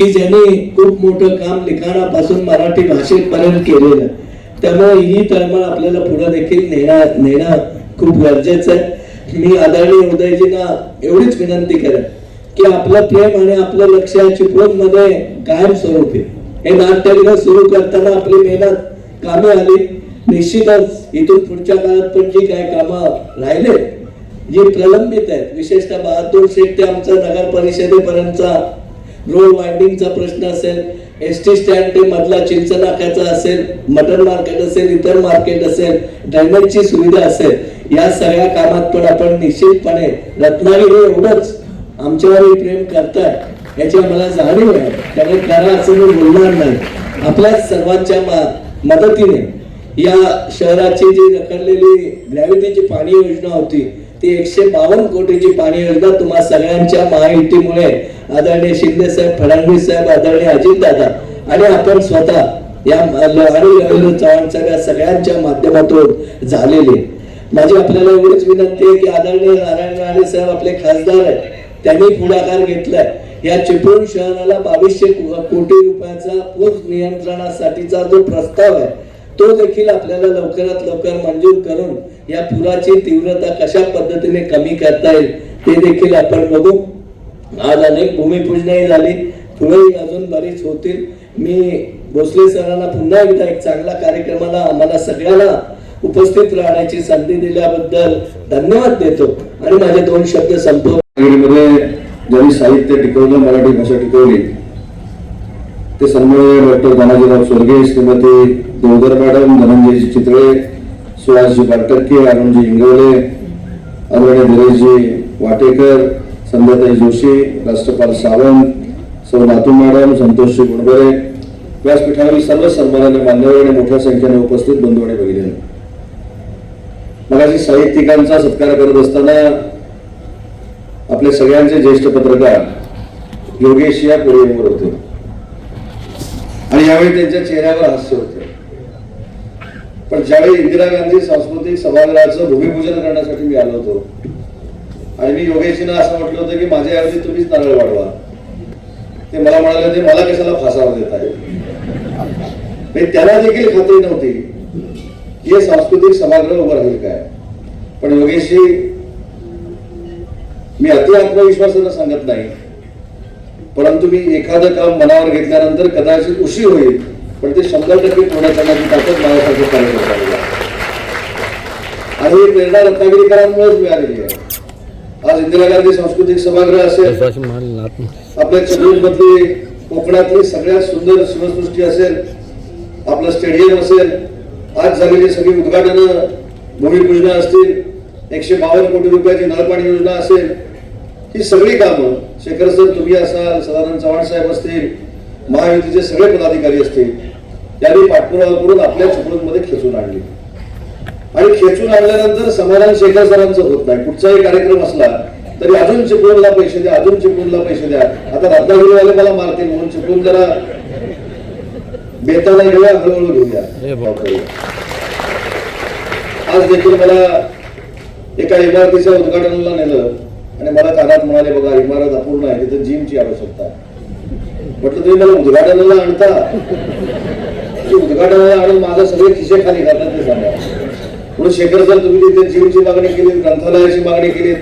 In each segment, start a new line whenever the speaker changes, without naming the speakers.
की ज्यांनी खूप मोठं काम लिखाणापासून मराठी भाषेपर्यंत केलेलं त्यामुळे ही तळमळ आपल्याला पुढे देखील नेणं नेणं खूप गरजेचं आहे. मी आदरणीय उदयजींना एवढीच विनंती करेन की आपलं प्रेम आणि आपलं लक्ष या चिपळूण कायम स्वरूपी हे नाट्यगृह सुरू करताना आपली मेहनत कामे आली. निश्चितच इथून पुढच्या काळात पण जी काय कामं राहिले जी प्रलंबित आहेत विशेषतः बहादूर शेठ ते आमचा नगर परिषदेपर्यंतचा रोड वाइंडिंगचा प्रश्न असेल एस टी स्टँड ते मधला चिंच नाक्याचा असेल मटन मार्केट असेल इतर मार्केट असेल ड्रेनेजची सुविधा असेल या सगळ्या कामात पण आपण निश्चितपणे रत्नागिरी एवढंच आमच्यावर प्रेम करताय याची आम्हाला जाणीव आहे. त्यामुळे करा असं मी बोलणार नाही. आपल्या सर्वांच्या मदतीने या शहराची जी रखडलेली ग्रॅव्हिटीची पाणी योजना होती ती एकशे बावन्न कोटीची पाणी योजना तुम्हा सगळ्यांच्या महायुतीमुळे आदरणीय शिंदे साहेब फडणवीस साहेब आदरणीय अजितदादा आणि आपण स्वतः या म- आणि चव्हाण सगळ्या सगळ्यांच्या माध्यमातून झालेली. माझी आपल्याला एवढीच विनंती आहे की आदरणीय नारायण राणे साहेब आपले खासदार आहेत त्यांनी पुढाकार घेतलाय. या चिपळूण शहराला बावीसशे कोटी रुपयाचा पूर नियंत्रणासाठीचा जो प्रस्ताव आहे तो देखील आपल्याला लवकरात लवकर मंजूर करून या पुराची तीव्रता कशा पद्धतीने कमी करता येईल ते देखील आपण बघू. आज अनेक भूमिपूजनही झाली. पुढेही अजून बरीच होतील. मी भोसले सरांना पुन्हा एकदा एक चांगला कार्यक्रमाला आम्हाला सगळ्यांना उपस्थित राहण्याची संधी दिल्याबद्दल धन्यवाद देतो. आणि माझे दोन शब्द संपव.
ज्यांनी साहित्य टिकवलं मराठी भाषा टिकवली ते सन्माननीय डॉक्टर दानाजीराव स्वर्गीय श्रीमती देवधर मॅडम धनंजयजी चितळे सुहासजी बाटक्के अरुणजी इंगवले अरुणे धीरेशजी वाटेकर संध्याताई जोशी राष्ट्रपाल सावंत सौ नातू मॅडम संतोषजी गुणबरे व्यासपीठावरील सर्व सन्मानाने मान्यवर आणि मोठ्या संख्येने उपस्थित बंधू आणि भगिनी. मगाशी साहित्यिकांचा सत्कार करत असताना आपले सगळ्यांचे ज्येष्ठ पत्रकार योगेश या पुढे होते. आणि यावेळी त्यांच्या चेहऱ्यावर हास्य होते. पण ज्यावेळी इंदिरा गांधी सांस्कृतिक सभागृहाचं भूमिपूजन करण्यासाठी मी आलो होतो आणि मी योगेशीनं असं म्हटलं होतं की माझ्या ऐवजी तुम्हीच नारळ वाढवा. ते मला म्हणाले होते मला कशाला फासावर देत आहे? त्याला देखील खात्री नव्हती की हे सांस्कृतिक सभागृह उभं राहील काय. पण योगेशी मी अति आत्मविश्वासानं सांगत नाही परंतु मी एखादं काम मनावर घेतल्यानंतर कदाचित उशीर होईल. पण ते शंभर टक्के पूर्ण करण्याची ताकद माझ्यासारखे कार्यकर्त्यांना आहे. आणि ही प्रेरणा रत्नागिरीकरांमुळेच मिळालेली आहे आज इंदिरा गांधी सांस्कृतिक सभागृह असेल आपल्या चिपळूण मधली कोकणातली सगळ्यात सुंदर शिवसृष्टी असेल आपलं स्टेडियम असेल आज झालेली सगळी उद्घाटनं भूमिपूजनं असतील एकशे बावन्न कोटी रुपयाची नळपाणी योजना असेल ही सगळी कामं शेखर सर तुम्ही असाल सदानंद चव्हाण साहेब असतील महायुतीचे सगळे पदाधिकारी असतील यांनी पाठपुरावा करून आपल्या चिपळूणमध्ये खेचून आणली. आणि खेचून आणल्यानंतर समाधान शेखर सरांचं होत नाही. कुठचाही कार्यक्रम असला तरी अजून चिपळूणला पैसे द्या अजून चिपळूणला पैसे द्या. आता रत्नागिरीवाले मला मारतील म्हणून चिपळूण जरा बेताला घेऊया हळूहळू घेऊया आज देखील मला एका इमारतीच्या उद्घाटनाला नेलं आणि मला कानात म्हणाले बघा इमारत अपूर्ण आहे तिथे जिमची आवश्यकता आहे. म्हटलं तुम्ही मला उद्घाटनाला आणता. म्हणजे उद्घाटनाला आणून माझा सगळे खिसे खाली घालतात ते सांगा. म्हणून शेखर सर तुम्ही तिथे जीवची मागणी केली ग्रंथालयाची मागणी केली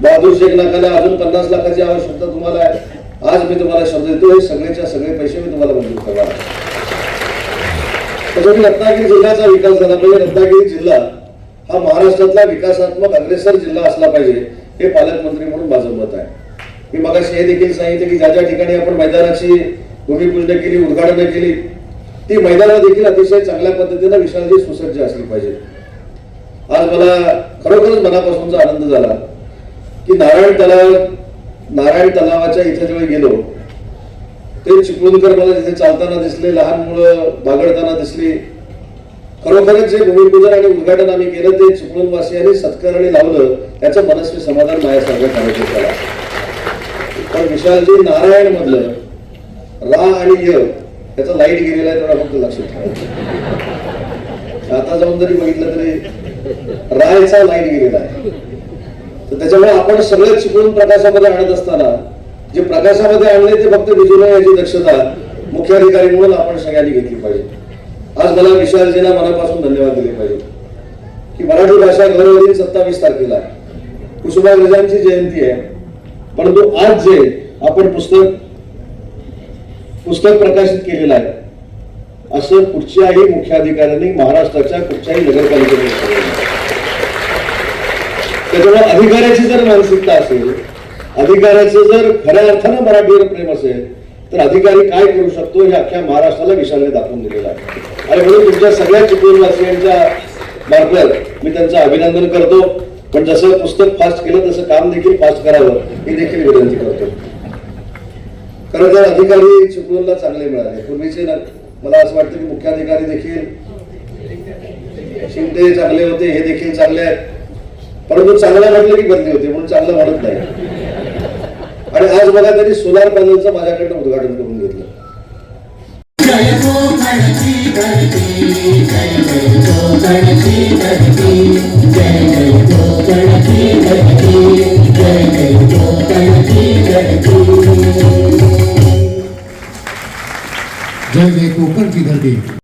बहादूर शेख नाकाला अजून पन्नास लाखाची आवश्यकता तुम्हाला आहे. आज मी तुम्हाला शब्द देतो हे सगळेच्या सगळे पैसे मी तुम्हाला मंजूर करणार त्याच्यामुळे रत्नागिरी जिल्ह्याचा विकास झाला पाहिजे. रत्नागिरी जिल्हा हा महाराष्ट्रातला विकासात्मक अग्रेसर जिल्हा असला पाहिजे हे पालकमंत्री म्हणून माझं मत आहे. मी मग हे देखील सांगितलं की ज्या ज्या ठिकाणी आपण मैदानाची भूमिपूजन केली उद्घाटनं केली ती मैदानं देखील अतिशय चांगल्या पद्धतीनं विशालजी सुसज्ज असली पाहिजे आज मला खरोखरच मनापासूनचा आनंद झाला की नारायण तलाव नारायण तलावाच्या इथे जेव्हा गेलो ते चिपळूणकर मला तिथे चालताना दिसले लहान मुलं बागडताना दिसली खरोखरच जे भूमिपूजन आणि उद्घाटन आम्ही केलं ते चिपळूणवासियांनी सत्कारणी लावलं त्याचं मनस्वी समाधान माझ्यासारख्या कार्यकर्त्याला पण विशालजी नारायण मधलं रा आणि य त्याचा लाइट गेलेला आहे तेवढा फक्त लक्षात ठेवा. आता जाऊन जरी बघितलं तरी रायचा लाइट गेलेला आहे. तर त्याच्यामुळे आपण सगळे चुकून प्रकाशामध्ये आणत असताना जे प्रकाशामध्ये आणले ते फक्त दिसू याची दक्षता मुख्याधिकारी म्हणून आपण सगळ्यांनी घेतली पाहिजे. आज मला विशालजीना मनापासून धन्यवाद दिले पाहिजे. की मराठी भाषा गौरव सत्तावीस तारखेला कुसुमाग्रजांची जयंती आहे. परंतु आज जे आपण पुस्तक पुस्तक प्रकाशित केलेलं आहे असं कुठच्याही मुख्याधिकाऱ्यांनी महाराष्ट्राच्या कुठच्याही नगरपालिकेने त्याच्यामुळे अधिकाऱ्याची जर मानसिकता असेल अधिकाऱ्याचं जर खऱ्या अर्थानं मराठीवर प्रेम असेल तर अधिकारी काय करू शकतो हे अख्ख्या महाराष्ट्राला विशालने दाखवून दिलेलं आहे. आणि म्हणून तुमच्या सगळ्या चिपळूणवासियांच्या मार्फत मी त्यांचं अभिनंदन करतो. पण जसं पुस्तक फास्ट केलं तसं काम देखील फास्ट करावं ही देखील विनंती करतो. खरं तर अधिकारी चिपळूणला चांगले मिळाले. पूर्वीचे मला असं वाटतं की मुख्याधिकारी देखील शिंदे चांगले होते हे देखील चांगले आहेत. परंतु चांगलं म्हटलं की बदली होती म्हणून चांगलं म्हणत नाही. आणि आज बघा त्यांनी सोलार पॅनलचं माझ्याकडनं उद्घाटन करून घेतलं.
जय कोकण जय जय जय कोकण
धरती